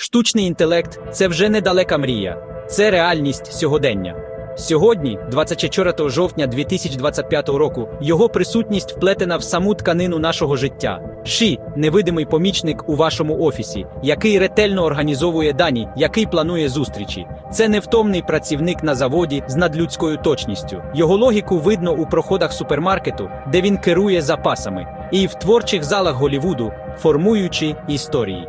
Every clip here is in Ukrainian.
Штучний інтелект це вже недалека мрія, це реальність сьогодення. Сьогодні, 24 жовтня 2025 року, його присутність вплетена в саму тканину нашого життя. Ші невидимий помічник у вашому офісі, який ретельно організовує дані, який планує зустрічі. Це невтомний працівник на заводі з надлюдською точністю. Його логіку видно у проходах супермаркету, де він керує запасами, і в творчих залах Голівуду, формуючи історії.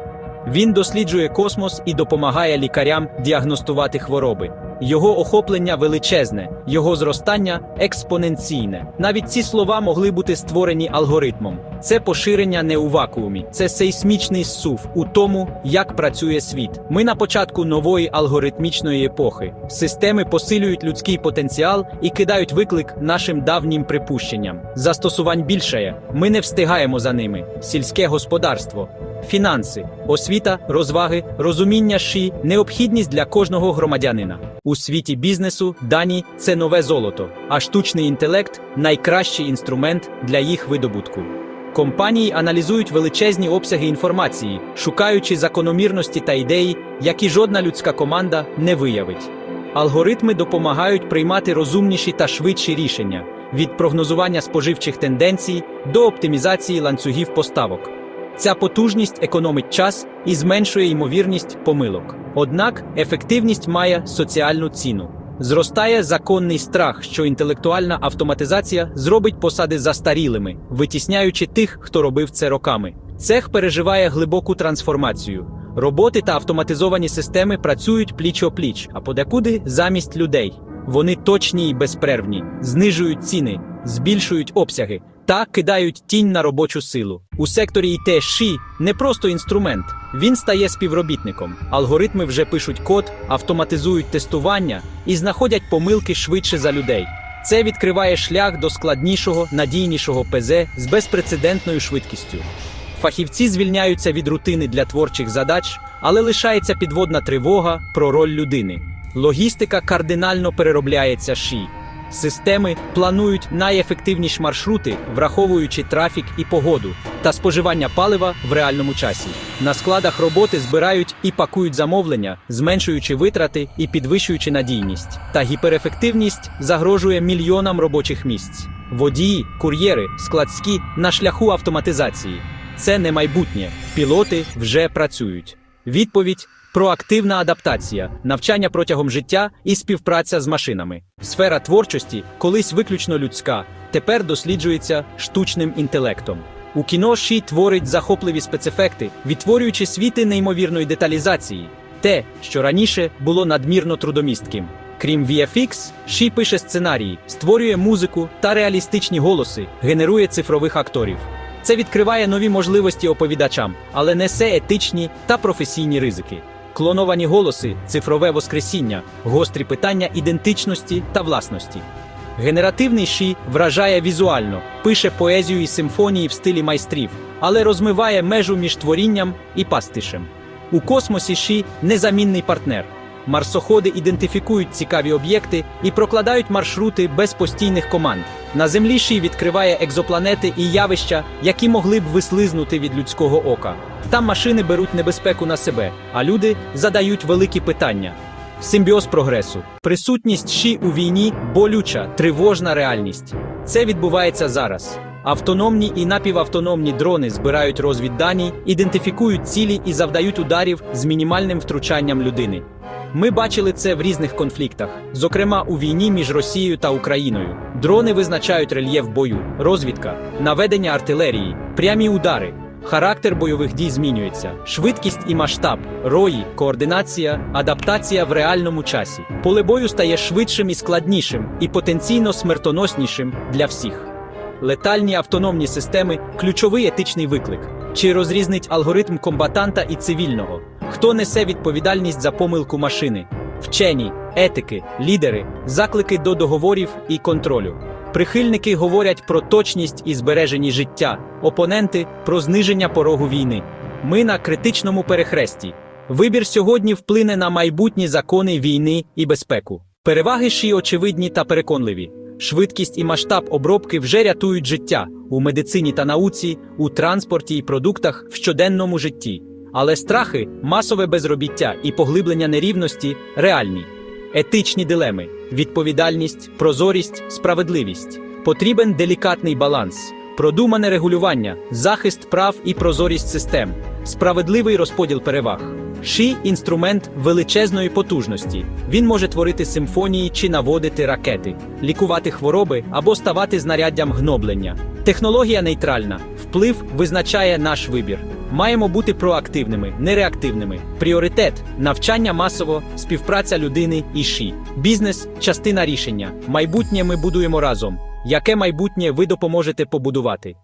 Він досліджує космос і допомагає лікарям діагностувати хвороби. Його охоплення величезне, його зростання експоненційне. Навіть ці слова могли бути створені алгоритмом. Це поширення не у вакуумі, це сейсмічний зсув у тому, як працює світ. Ми на початку нової алгоритмічної епохи. Системи посилюють людський потенціал і кидають виклик нашим давнім припущенням. Застосувань більшає. Ми не встигаємо за ними. Сільське господарство. Фінанси, освіта, розваги, розуміння ші, необхідність для кожного громадянина. У світі бізнесу дані це нове золото, а штучний інтелект найкращий інструмент для їх видобутку. Компанії аналізують величезні обсяги інформації, шукаючи закономірності та ідеї, які жодна людська команда не виявить. Алгоритми допомагають приймати розумніші та швидші рішення від прогнозування споживчих тенденцій до оптимізації ланцюгів поставок. Ця потужність економить час і зменшує ймовірність помилок. Однак ефективність має соціальну ціну. Зростає законний страх, що інтелектуальна автоматизація зробить посади застарілими, витісняючи тих, хто робив це роками. Цех переживає глибоку трансформацію. Роботи та автоматизовані системи працюють пліч-о-пліч, а подекуди замість людей. Вони точні і безперервні, знижують ціни, збільшують обсяги та кидають тінь на робочу силу. У секторі ІТ ШІ не просто інструмент, він стає співробітником. Алгоритми вже пишуть код, автоматизують тестування і знаходять помилки швидше за людей. Це відкриває шлях до складнішого, надійнішого ПЗ з безпрецедентною швидкістю. Фахівці звільняються від рутини для творчих задач, але лишається підводна тривога про роль людини. Логістика кардинально переробляється ШІ. Системи планують найефективніші маршрути, враховуючи трафік і погоду, та споживання палива в реальному часі. На складах роботи збирають і пакують замовлення, зменшуючи витрати і підвищуючи надійність. Та гіперефективність загрожує мільйонам робочих місць. Водії, кур'єри, складські на шляху автоматизації. Це не майбутнє. Пілоти вже працюють. Відповідь проактивна адаптація, навчання протягом життя і співпраця з машинами. Сфера творчості, колись виключно людська, тепер досліджується штучним інтелектом. У кіно Ші творить захопливі спецефекти, відтворюючи світи неймовірної деталізації, те, що раніше було надмірно трудомістким. Крім VFX, Ші пише сценарії, створює музику та реалістичні голоси, генерує цифрових акторів. Це відкриває нові можливості оповідачам, але несе етичні та професійні ризики. Клоновані голоси, цифрове воскресіння, гострі питання ідентичності та власності. Генеративний ші вражає візуально, пише поезію і симфонії в стилі майстрів, але розмиває межу між творінням і пастишем. У космосі ші незамінний партнер. Марсоходи ідентифікують цікаві об'єкти і прокладають маршрути без постійних команд. На землі Ші відкриває екзопланети і явища, які могли б вислизнути від людського ока. Там машини беруть небезпеку на себе, а люди задають великі питання. Симбіоз прогресу, присутність Ші у війні, болюча, тривожна реальність. Це відбувається зараз. Автономні і напівавтономні дрони збирають розвіддані, ідентифікують цілі і завдають ударів з мінімальним втручанням людини. Ми бачили це в різних конфліктах, зокрема у війні між Росією та Україною. Дрони визначають рельєф бою, розвідка, наведення артилерії, прямі удари. Характер бойових дій змінюється, швидкість і масштаб, рої, координація, адаптація в реальному часі. Поле бою стає швидшим і складнішим, і потенційно смертоноснішим для всіх. Летальні автономні системи ключовий етичний виклик. Чи розрізнить алгоритм комбатанта і цивільного? Хто несе відповідальність за помилку машини? Вчені, етики, лідери, заклики до договорів і контролю. Прихильники говорять про точність і збережені життя, опоненти про зниження порогу війни. Ми на критичному перехресті. Вибір сьогодні вплине на майбутні закони війни і безпеку. Переваги ші очевидні та переконливі. Швидкість і масштаб обробки вже рятують життя у медицині та науці, у транспорті і продуктах в щоденному житті. Але страхи, масове безробіття і поглиблення нерівності реальні. Етичні дилеми, відповідальність, прозорість, справедливість. Потрібен делікатний баланс, продумане регулювання, захист прав і прозорість систем, справедливий розподіл переваг. Ші інструмент величезної потужності. Він може творити симфонії чи наводити ракети, лікувати хвороби або ставати знаряддям гноблення. Технологія нейтральна, вплив визначає наш вибір. Маємо бути проактивними, не реактивними. Пріоритет навчання масово, співпраця людини і ші. Бізнес частина рішення. Майбутнє ми будуємо разом. Яке майбутнє ви допоможете побудувати?